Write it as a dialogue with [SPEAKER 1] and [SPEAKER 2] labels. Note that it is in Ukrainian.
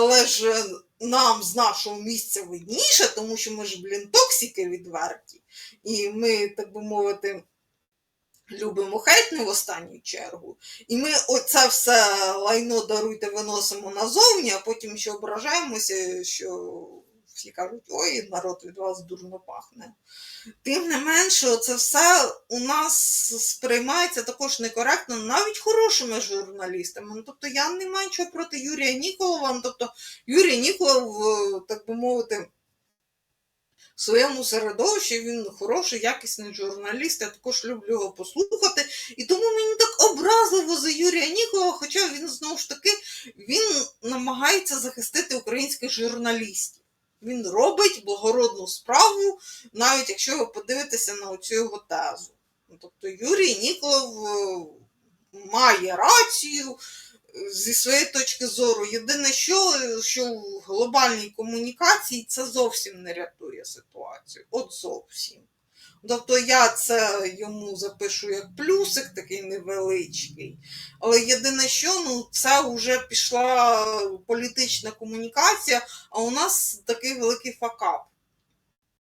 [SPEAKER 1] але ж нам з нашого місця видніше, тому що ми ж, блін, токсики відверті. І ми, так би мовити, любимо хейт не в останню чергу. І ми оце все лайно даруйте, виносимо назовні, а потім ще ображаємося, що всі кажуть, ой, народ від вас дурно пахне. Тим не менше, це все у нас сприймається також некоректно, навіть хорошими журналістами. Ну, тобто я не маю нічого проти Юрія Ніколова. Ну, тобто Юрій Ніколов, е, так би мовити, в своєму середовищі він хороший, якісний журналіст. Я також люблю його послухати. І тому мені так образливо за Юрія Ніколова, хоча він знову ж таки він намагається захистити українських журналістів. Він робить благородну справу, навіть якщо ви подивитеся на оцю його тезу. Ну, Тобто Юрій Ніколов е, має рацію е, зі своєї точки зору. Єдине, що, що в глобальній комунікації це зовсім не рятує ситуацію. От зовсім. Тобто я це йому запишу як плюсик такий невеличкий. Але єдине, що ну, це вже пішла політична комунікація, а у нас такий великий факап.